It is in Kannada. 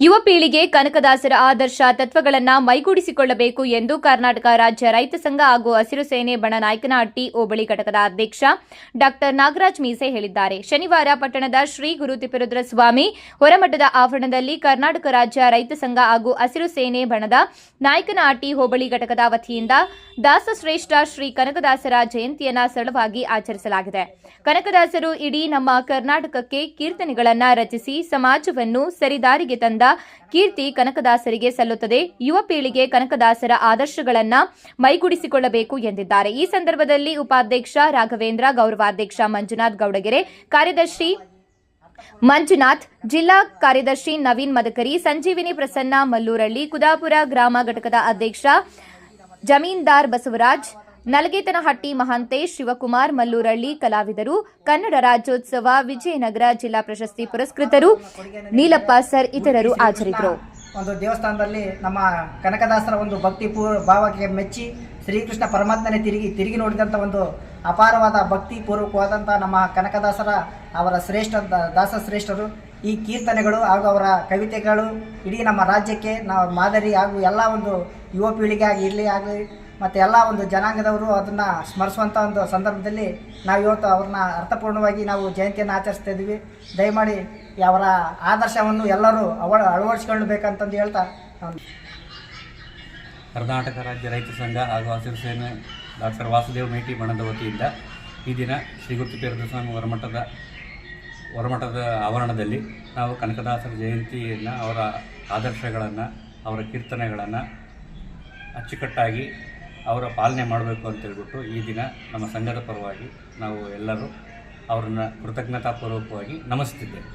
ಯುವ ಪೀಳಿಗೆ ಕನಕದಾಸರ ಆದರ್ಶ ತತ್ವಗಳನ್ನು ಮೈಗೂಡಿಸಿಕೊಳ್ಳಬೇಕು ಎಂದು ಕರ್ನಾಟಕ ರಾಜ್ಯ ರೈತ ಸಂಘ ಹಾಗೂ ಹಸಿರು ಸೇನೆ ಬಣ ನಾಯ್ಕನಹಟ್ಟಿ ಹೋಬಳಿ ಘಟಕದ ಅಧ್ಯಕ್ಷ ಡಾ ನಾಗರಾಜ್ ಮೀಸೆ ಹೇಳಿದ್ದಾರೆ. ಶನಿವಾರ ಪಟ್ಟಣದ ಶ್ರೀ ಗುರು ತಿಪ್ಪರುದ್ರ ಸ್ವಾಮಿ ಹೊರಮಠದ ಆವರಣದಲ್ಲಿ ಕರ್ನಾಟಕ ರಾಜ್ಯ ರೈತ ಸಂಘ ಹಾಗೂ ಹಸಿರು ಸೇನೆ ಬಣದ ನಾಯಕನಹಟ್ಟಿ ಹೋಬಳಿ ಘಟಕದ ವತಿಯಿಂದ ದಾಸಶ್ರೇಷ್ಠ ಶ್ರೀ ಕನಕದಾಸರ ಜಯಂತಿಯನ್ನು ಸರಳವಾಗಿ ಆಚರಿಸಲಾಗಿದೆ. ಕನಕದಾಸರು ಇಡೀ ನಮ್ಮ ಕರ್ನಾಟಕಕ್ಕೆ ಕೀರ್ತನೆಗಳನ್ನ ರಚಿಸಿ ಸಮಾಜವನ್ನು ಸರಿದಾರಿಗೆ ತಂದ ಕೀರ್ತಿ ಕನಕದಾಸರಿಗೆ ಸಲ್ಲುತ್ತದೆ. ಯುವ ಪೀಳಿಗೆ ಕನಕದಾಸರ ಆದರ್ಶಗಳನ್ನ ಮೈಗೂಡಿಸಿಕೊಳ್ಳಬೇಕು ಎಂದಿದ್ದಾರೆ. ಈ ಸಂದರ್ಭದಲ್ಲಿ ಉಪಾಧ್ಯಕ್ಷ ರಾಘವೇಂದ್ರ, ಗೌರವಾಧ್ಯಕ್ಷ ಮಂಜುನಾಥ್ ಗೌಡಗೆರೆ, ಕಾರ್ಯದರ್ಶಿ ಮಂಜುನಾಥ್, ಜಿಲ್ಲಾ ಕಾರ್ಯದರ್ಶಿ ನವೀನ್ ಮದಕರಿ, ಸಂಜೀವಿನಿ ಪ್ರಸನ್ನ ಮಲ್ಲೂರಳ್ಳಿ, ಕುದಾಪುರ ಗ್ರಾಮ ಘಟಕದ ಅಧ್ಯಕ್ಷ ಜಮೀನ್ದಾರ್ ಬಸವರಾಜ್ ನಲಗೇತನಹಟ್ಟಿ ಮಹಾಂತೇಶ್ ಶಿವಕುಮಾರ್ ಮಲ್ಲೂರಳ್ಳಿ ಕಲಾವಿದರು, ಕನ್ನಡ ರಾಜ್ಯೋತ್ಸವ ವಿಜಯನಗರ ಜಿಲ್ಲಾ ಪ್ರಶಸ್ತಿ ಪುರಸ್ಕೃತರು, ನೀಲಪ್ಪ ಸರ್ ಇತರರು ಹಾಜರಿದ್ದರು. ಒಂದು ದೇವಸ್ಥಾನದಲ್ಲಿ ನಮ್ಮ ಕನಕದಾಸರ ಒಂದು ಭಕ್ತಿ ಪೂರ್ವ ಭಾವಕ್ಕೆ ಮೆಚ್ಚಿ ಶ್ರೀಕೃಷ್ಣ ಪರಮಾತ್ಮನೇ ತಿರುಗಿ ತಿರುಗಿ ನೋಡಿದಂಥ ಒಂದು ಅಪಾರವಾದ ಭಕ್ತಿ ಪೂರ್ವಕವಾದಂಥ ನಮ್ಮ ಕನಕದಾಸರ, ಅವರ ಶ್ರೇಷ್ಠ ದಾಸ ಶ್ರೇಷ್ಠರು, ಈ ಕೀರ್ತನೆಗಳು ಹಾಗೂ ಅವರ ಕವಿತೆಗಳು ಇಡೀ ನಮ್ಮ ರಾಜ್ಯಕ್ಕೆ ನಾವು ಮಾದರಿ ಹಾಗೂ ಎಲ್ಲ ಒಂದು ಯುವ ಪೀಳಿಗೆ ಆಗಿರಲಿ ಆಗಲಿ ಮತ್ತು ಎಲ್ಲ ಒಂದು ಜನಾಂಗದವರು ಅದನ್ನು ಸ್ಮರಿಸುವಂಥ ಒಂದು ಸಂದರ್ಭದಲ್ಲಿ ನಾವು ಇವತ್ತು ಅವ್ರನ್ನ ಅರ್ಥಪೂರ್ಣವಾಗಿ ನಾವು ಜಯಂತಿಯನ್ನು ಆಚರಿಸ್ತಾ ಇದ್ದೀವಿ. ದಯಮಾಡಿ ಅವರ ಆದರ್ಶವನ್ನು ಎಲ್ಲರೂ ಅವ ಅಳವಡಿಸ್ಕೊಳ್ಬೇಕಂತಂದು ಹೇಳ್ತಾ ಕರ್ನಾಟಕ ರಾಜ್ಯ ರೈತ ಸಂಘ ಹಾಗೂ ಹಸಿರು ಸೇನೆ ಡಾಕ್ಟರ್ ವಾಸುದೇವ ಮೇಟಿ ಬಣದ ವತಿಯಿಂದ ಈ ದಿನ ಶ್ರೀ ಗುರುತಿಪೇರದ ಸ್ವಾಮಿ ಹೊರಮಠದ ಹೊರಮಠದ ಆವರಣದಲ್ಲಿ ನಾವು ಕನಕದಾಸರ ಜಯಂತಿಯನ್ನು ಅವರ ಆದರ್ಶಗಳನ್ನು, ಅವರ ಕೀರ್ತನೆಗಳನ್ನು ಅಚ್ಚುಕಟ್ಟಾಗಿ ಅವರ ಪಾಲನೆ ಮಾಡಬೇಕು ಅಂತೇಳ್ಬಿಟ್ಟು ಈ ದಿನ ನಮ್ಮ ಸಂಘದ ಪರವಾಗಿ ನಾವು ಎಲ್ಲರೂ ಅವರನ್ನು ಕೃತಜ್ಞತಾಪೂರ್ವಕವಾಗಿ ನಮಿಸ್ತಿದ್ದೇವೆ.